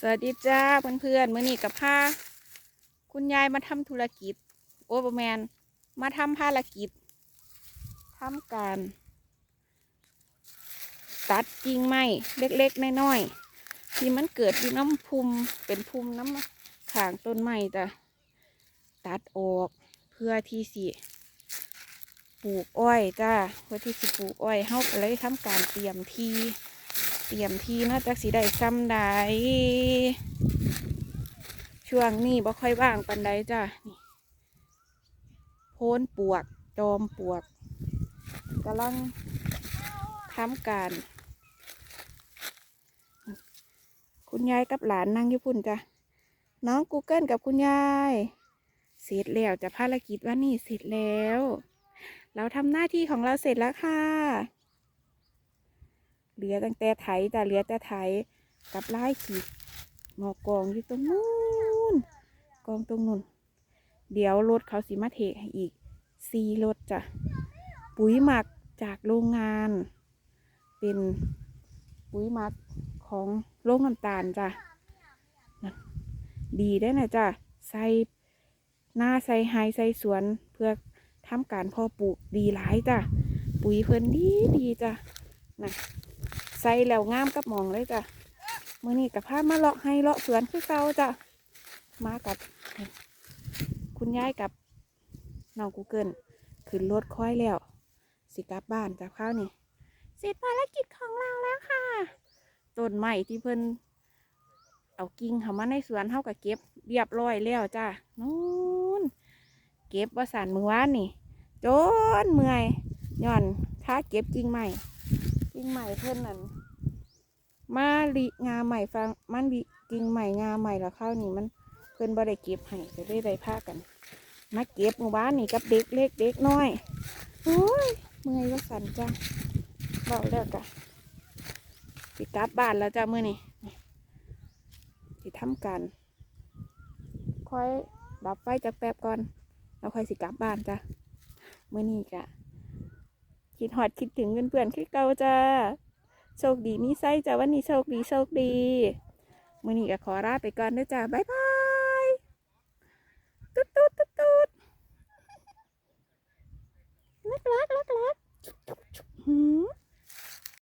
สวัสดีจ้าเพื่อนๆมื่อนี้กับผ้าคุณยายมาทำธุรกิจ โอ้บแมนมาทำภารกิจทำการ ตัดกิ่งไม้เล็กๆน้อยๆที่มันเกิดอยู่น้ำพุมเป็นพุมน้ำขางต้นไม้จ้ะตัดออกเพื่อที่สิปลูกอ้อยจ้าเพื่อที่สิปลูกอ้อยเฮาก็เลยทำการเตรียมที่ เตรียมที่นาะจากสีได้ซ้ำใดช่วงนี้บ่ค่อยว่างปันใดจ้ะนี่โพนปวก จอมปวกกำลังทำการ คุณยายกับหลานนั่งอยู่พุ่นจ้ะน้องกูเกิลกับคุณยายเสร็จแล้วจะภารกิจวันนี้เสร็จแล้ว เราทำหน้าที่ของเราเสร็จแล้วค่ะ ลือตั้งแต่ไถแต่เหลือแต่ไถกับไล่ขีดงอกกองอยู่ตรงนู้นกองตรงนู้นเดี๋ยวรถเขาสิมาเทให้อีกซีรถจ้ะปุ๋ยหมักจากโรงงาน เป็นปุ๋ยหมักของโรงน้ำตาลจ้ะดีได้นะจ้ะใส่หน้าใส่ไฮใส่สวนเพื่อทำการเพอปลูกดีหลายจ้ะปุ๋ยเพิ่นดีดีจ้ะนะ ส่แล้วงามกับหมองเลยจ้ะมื่อนี้กับพามาเลาะให้เลาะสวนคือเก่าจ้ะมากับ คุณยายกับน้องกูเกิลขึ้นรถค่อยแล้ว สิกลับบ้านจากข้าวนี่เสร็จภารกิจของเราแล้วค่ะต้นไม้ที่เพิ่นเอากิ่งเขามาในสวนเท่ากับเก็บเรียบร้อยแล้วจ้ะนู้นเก็บว่าสันมือวานนี่ จนเมื่อยย้อนถ้าเก็บกิ่งใหม่ กิ่งใหม่เพิ่นนั่นมาลิงาใหม่ฟังมันลิกิ่งใหม่งาใหม่แล้วข้าวนี่มันเพิ่นบ่ได้เก็บให้จะได้ได้พากัน มาเก็บหมู่บ้านนี่กับเด็กเล็กเด็กน้อยโอ้ยเมื่อยว่าสั่นจ้ะเบาแล้วกะสิกลับบ้านแล้วจ้ะมื่อนี้สิทำการค่อยดับไฟจากแป๊บก่อนแล้วค่อยสิกลับบ้านจ้ะมื่อนี้กะ คิดฮอดคิดถึงเพื่อนๆคือเก่าจ้า โชคดีมีไส้จ้าวันนี้โชคดีโชคดี มือนี้ก็ขอลาไปก่อนนะจ้าบ๊ายบาย